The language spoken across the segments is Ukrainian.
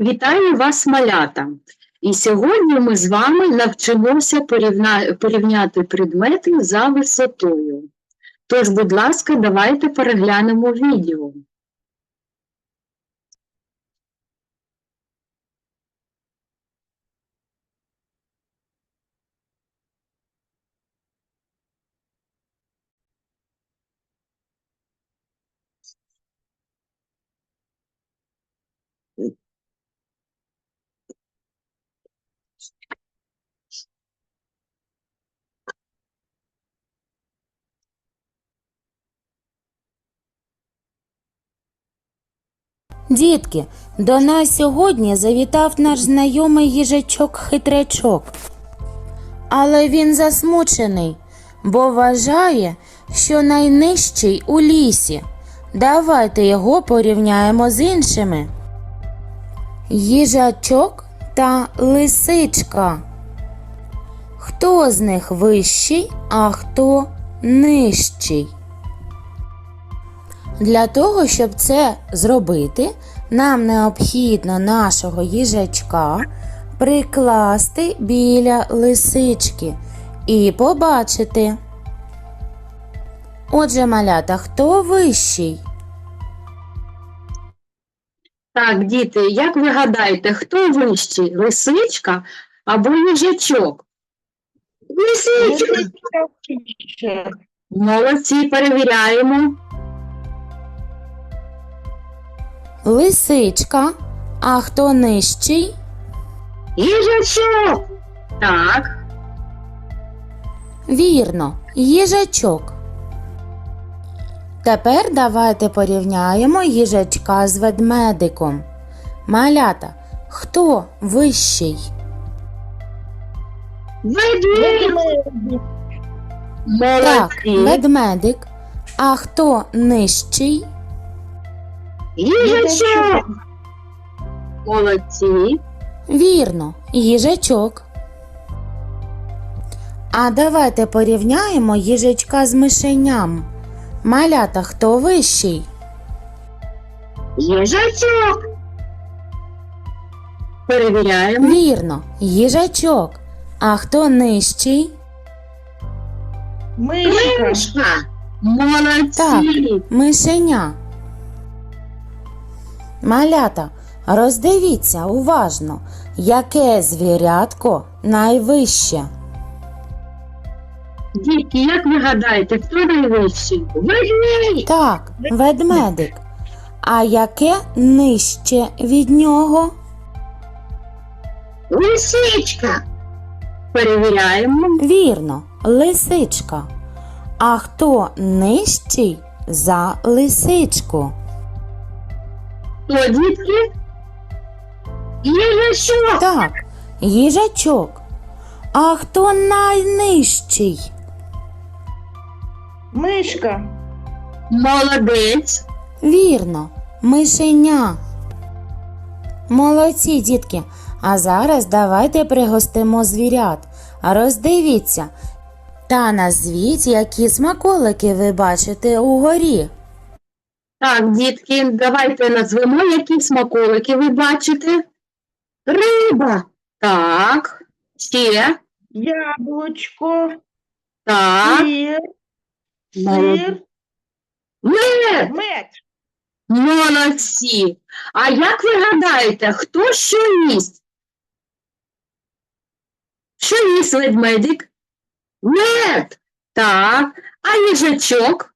Вітаю вас, малята! І сьогодні ми з вами навчимося порівня... порівняти предмети за висотою. Тож, будь ласка, давайте переглянемо відео. Дітки, до нас сьогодні завітав наш знайомий їжачок-хитрячок. Але він засмучений, бо вважає, що найнижчий у лісі. Давайте його порівняємо з іншими. Їжачок та лисичка. Хто з них вищий, а хто нижчий? Для того, щоб це зробити, нам необхідно нашого їжачка прикласти біля лисички і побачити. Отже, малята, хто вищий? Так, діти, як ви гадаєте, хто вищий? Лисичка або їжачок? Лисичка! Молодці, перевіряємо. Лисичка. А хто нижчий? Їжачок! Так, Вірно, їжачок. Тепер давайте порівняємо їжачка з ведмедиком. Малята, хто вищий? ведмедик! Так, ведмедик. А хто нижчий? Їжачок! Молодці! Вірно, їжачок. А давайте порівняємо їжачка з мишеням. Малята, хто вищий? Їжачок! Перевіряємо. Вірно, їжачок. А хто нижчий? Мишка. Мишка! Молодці! Так. Мишеня. Малята, роздивіться уважно, яке звірятко найвище. Дітки, як ви гадаєте, хто найвищий? Ведмідь! Так, ведмедик. А яке нижче від нього? Лисичка! Перевіряємо. Вірно, лисичка. А хто нижчий за лисичку? Хто, дітки? Їжачок! Так, їжачок. А хто найнижчий? Мишка. Молодець! Вірно, мишеня. Молодці, дітки. А зараз давайте пригостимо звірят. Роздивіться та назвіть, які смаколики ви бачите угорі. Так, дітки, давайте назвемо, які смаколики ви бачите. Риба. Так. Ще. Яблучко. Так. Сир. Сир. Мед. Мед. Молодці. А як ви гадаєте, хто що їсть? Що їсть ведмедик? Мед. Так. А їжачок?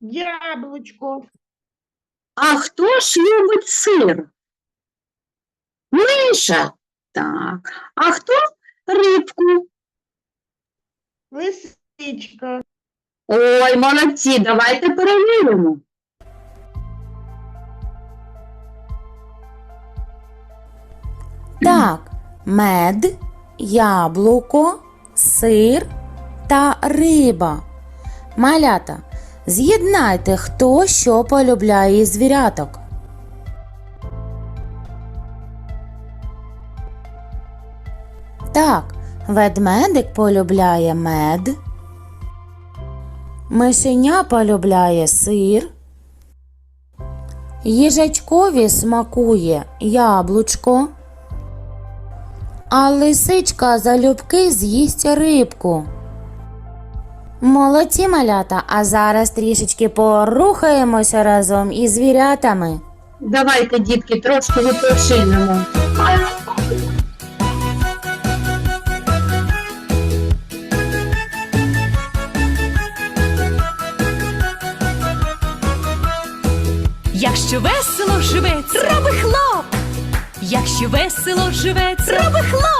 Яблучко. А хто ж любить сир? Миша. Так. А хто рибку? Лисичка. Ой, молодці, давайте перевіримо. Так, мед, яблуко, сир та риба. Малята, з'єднайте, хто що полюбляє звіряток. Так, ведмедик полюбляє мед. Мишеня полюбляє сир. Їжачкові смакує яблучко, а лисичка залюбки з'їсть рибку. Молодці малята, а зараз трішечки порухаємося разом із звірятами. Давайте, дітки, трошки відпочинемо. Якщо весело живеться, роби хлоп. Якщо весело живеться, роби хлоп.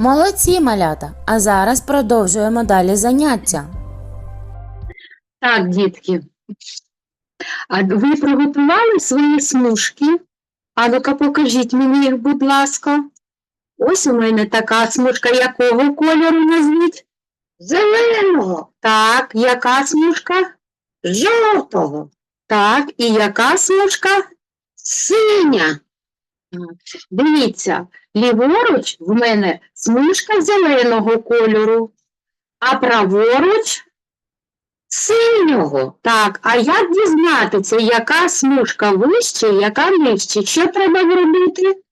Молодці малята, а зараз продовжуємо далі заняття. Так, дітки. А ви приготували свої смужки? А ну-ка покажіть мені їх, будь ласка. Ось у мене така смужка якого кольору назвіть? Зеленого. Так, яка смужка? Жовтого. Так, і яка смужка? Синя. Дивіться, ліворуч в мене смужка зеленого кольору, а праворуч Синього. Так, а як дізнатися, яка смужка вище, яка нижче? Що треба зробити?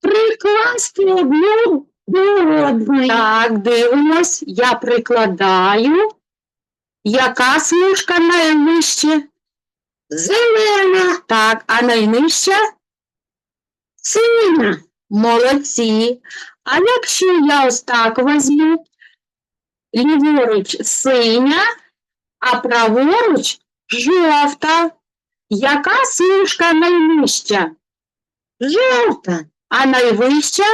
Прикласти одну до одної. Так, дивимось. Я прикладаю. Яка смужка найвище? Зелена. Так, а найнижча? Синя. Молодці. А якщо я ось так візьму, ліворуч синя, а праворуч жовта. Яка смужка найнижча? Жовта. А найвища?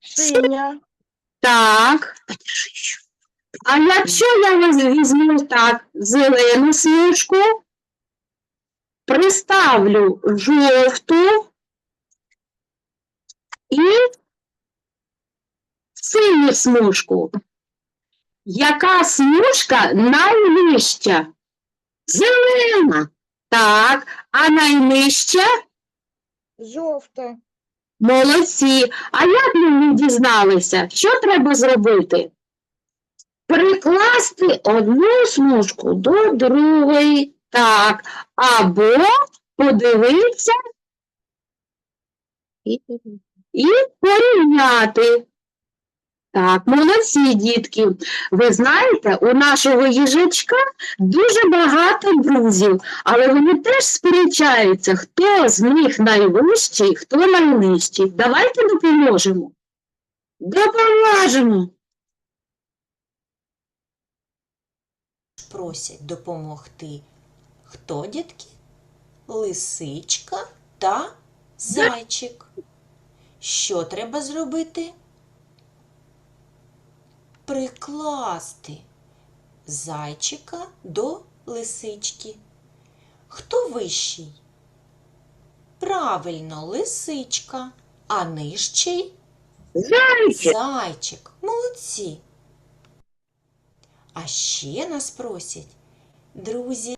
Синя. Так. А якщо я візьму так зелену смужку, приставлю жовту і синю смужку. Яка смужка найвища? Зелена. Так, а найнижча? Жовта. Молодці. А як ми дізналися, що треба зробити? Прикласти одну смужку до другої. Так. Або подивитися і, порівняти. Так, молодці, дітки. Ви знаєте, у нашого їжачка дуже багато друзів, але вони теж сперечаються, хто з них найвищий, хто найнижчий. Давайте допоможемо. Допоможемо. просять допомогти. Хто, дітки? Лисичка та зайчик. Що треба зробити? Прикласти зайчика до лисички. Хто вищий? Правильно, лисичка, а нижчий Зайчик. Зайчик, молодці. А ще нас просять, друзі,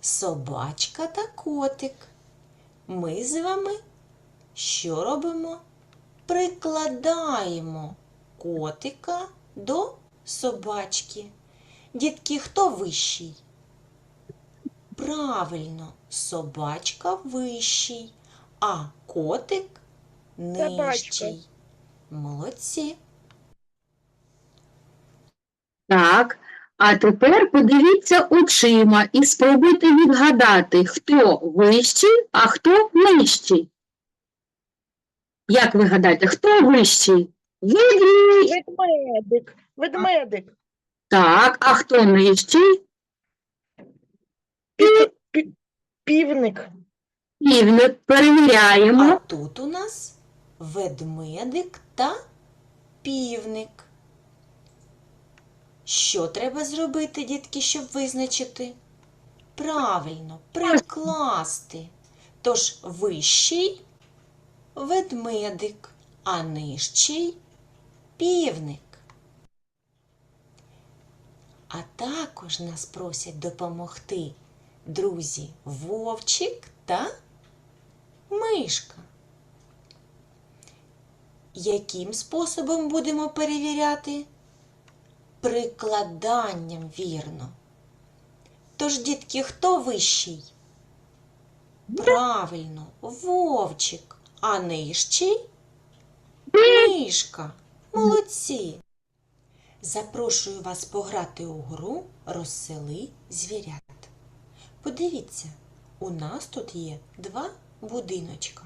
собачка та котик. Ми з вами що робимо? Прикладаємо котика до собачки. Дітки, хто вищий? Правильно, собачка вищий, а котик нижчий. Молодці. Так. А тепер подивіться очима і спробуйте відгадати, хто вищий, а хто нижчий. Як ви гадаєте, хто вищий? Ведмідь. Ведмедик. Ведмедик. Так, а хто нижчий? Пі- пі- Півник. Півник. А Перевіряємо. тут у нас ведмедик та півник. Що треба зробити, дітки, щоб визначити? Правильно, прикласти. Тож вищий ведмедик, а нижчий півник. А також нас просять допомогти друзі Вовчик та мишка. Яким способом будемо перевіряти? Прикладанням вірно. Тож, дітки, хто вищий? Правильно, вовчик, а нижчий мишка. Молодці. Запрошую вас пограти у гру Розсели звірят. Подивіться, у нас тут є два будиночка.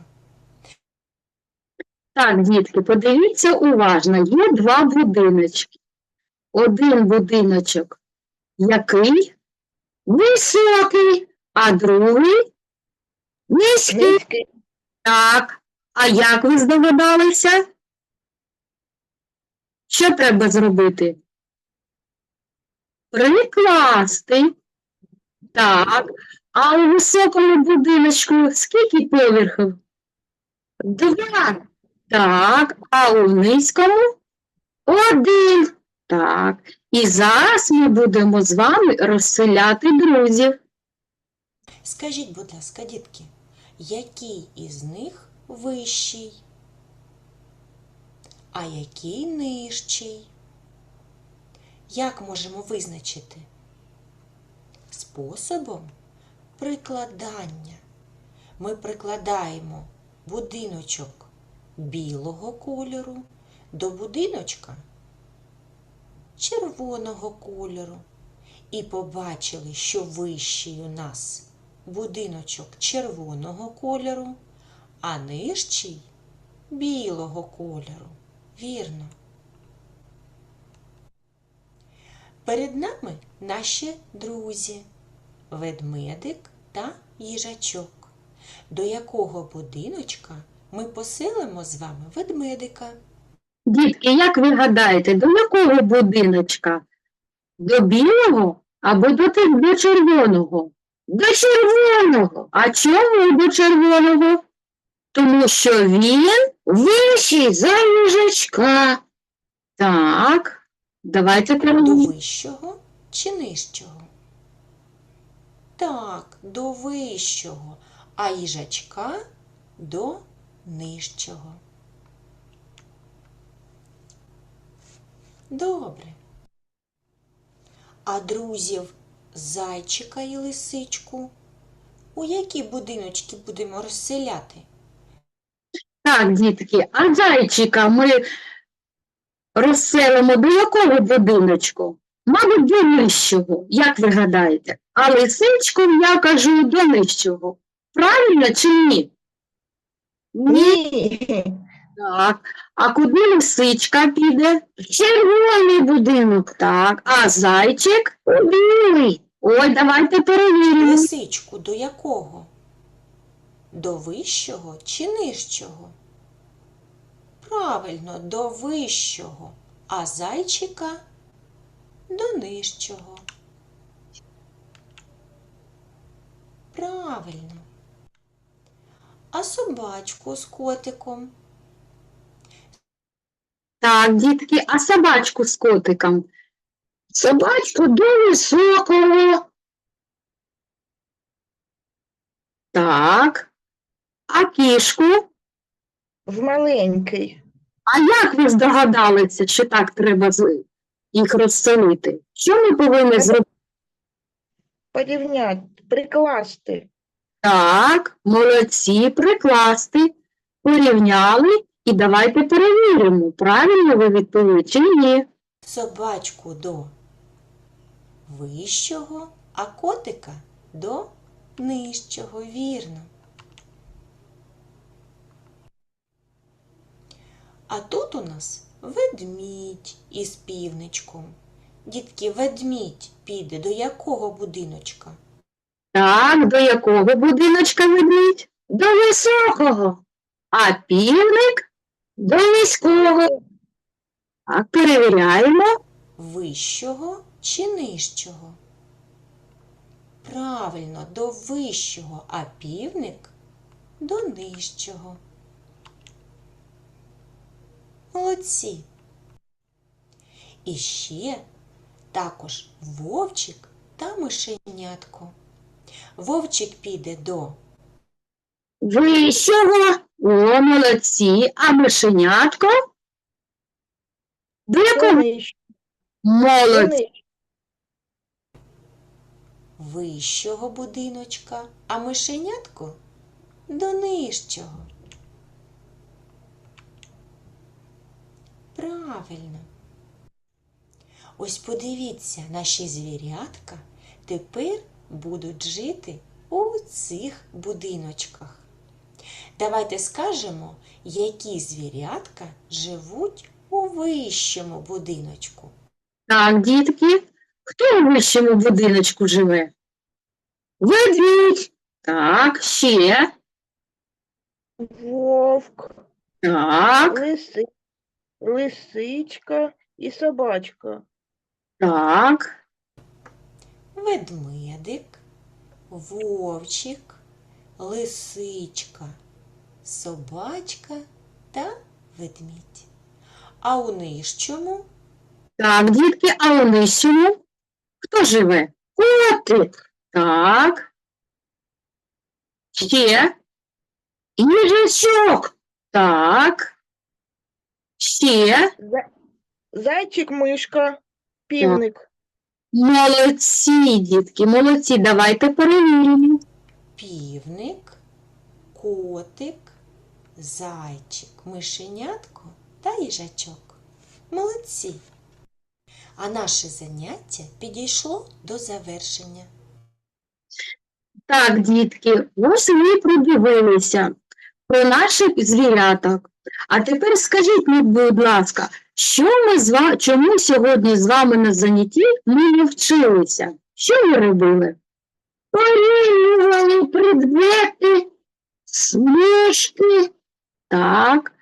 Так, дітки, подивіться уважно. Є два будиночки. Один будиночок який? Високий, а другий низький. Низький. Так. А як ви здогадалися? Що треба зробити? Прикласти. Так. А у високому будиночку скільки поверхів? Два. Так. А у низькому? Один. Так. І зараз ми будемо з вами розселяти друзів. Скажіть, будь ласка, дітки, який із них вищий, а який нижчий? Як можемо визначити? Способом прикладання. Ми прикладаємо будиночок білого кольору до будиночка червоного кольору. І побачили, що вищий у нас будиночок червоного кольору, а нижчий білого кольору. Вірно. Перед нами наші друзі ведмедик та їжачок. До якого будиночка ми поселимо з вами ведмедика? Дітки, як ви гадаєте, до якого будиночка? До білого або до, до червоного? До червоного. А чому до червоного? Тому що він вищий за їжачка. Так, давайте До вищого чи нижчого? Так, до вищого, а їжачка до нижчого. Добре. А друзів зайчика і лисичку у які будиночки будемо розселяти? Так, дітки, а зайчика ми розселимо до якого будиночку? Мабуть, до нижчого, як ви гадаєте? А лисичку я кажу до нижчого. Правильно чи ні? Ні. Так. А куди лисичка піде? В червоний будинок, так. А зайчик у білий. Ой, давайте перевіримо. Лисичку до якого? До вищого чи нижчого? Правильно, до вищого, а зайчика до нижчого. Правильно. А собачку з котиком? Так, дітки, а собачку з котиком? Собачку до високого. Так. А кішку? В маленький. А як ви здогадалися, що так треба з- їх розселити? Що ми повинні зробити? Порівняти, прикласти. Так, молодці, прикласти. Порівняли і давайте перевіримо, правильно ви відповіли чи ні. Собачку до вищого, а котика до нижчого, вірно. А тут у нас ведмідь із півничком. Дітки, ведмідь піде до якого будиночка? Так, до якого будиночка ведмідь? До високого. А півник до низького. Так, перевіряємо. Вищого чи нижчого? Правильно, до вищого, а півник до нижчого. Молодці. І ще також вовчик та мишенятко. Вовчик піде до Вищого. О, молодці. А мишенятко? До якого? Молодці. вищого будиночка, а мишенятко до нижчого. Правильно. Ось подивіться, наші звірятка тепер будуть жити у цих будиночках. Давайте скажемо, які звірятка живуть у вищому будиночку. Так, дітки, хто у вищому будиночку живе? Ведмідь. Так, ще. Вовк, Так, лиси, лисичка і собачка. так. ведмедик, вовчик, лисичка, собачка та ведмідь. А у нижчому Так, дітки, а у нижчому хто живе? Котик. Так. Ще. Їжачок. Так. Ще. Зайчик, мишка, півник. Молодці, дітки, молодці. Давайте перевіримо. півник, котик, зайчик, мишенятко та їжачок. Молодці! А наше заняття підійшло до завершення. Так, дітки, ось ми продивилися про наших звіряток. А тепер скажіть мені, будь ласка, що ми з вами, чому сьогодні з вами на занятті ми не вчилися? Що ми робили? Порівнювали предмети, смужки. Так,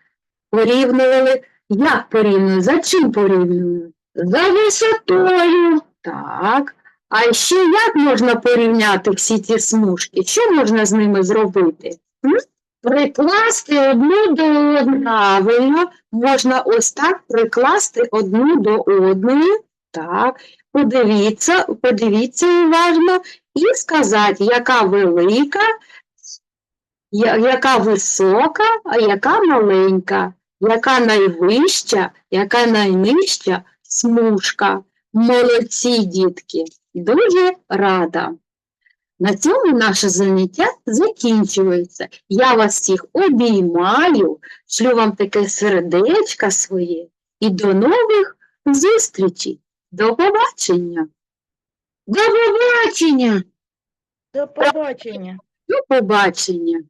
порівнювали. Як порівнювали? За чим порівнювали? За висотою. Так. А ще як можна порівняти всі ці смужки? Що можна з ними зробити? Прикласти одну до одної. Правильно, можна ось так прикласти одну до одної. Так, подивіться, подивіться уважно і сказати, яка велика, яка висока, а яка маленька, яка найвища, яка найнижча смужка. Молодці, дітки, дуже рада. На цьому наше заняття закінчується. Я вас всіх обіймаю, шлю вам таке сердечко своє і до нових зустрічей. До побачення. До побачення. До побачення. До побачення.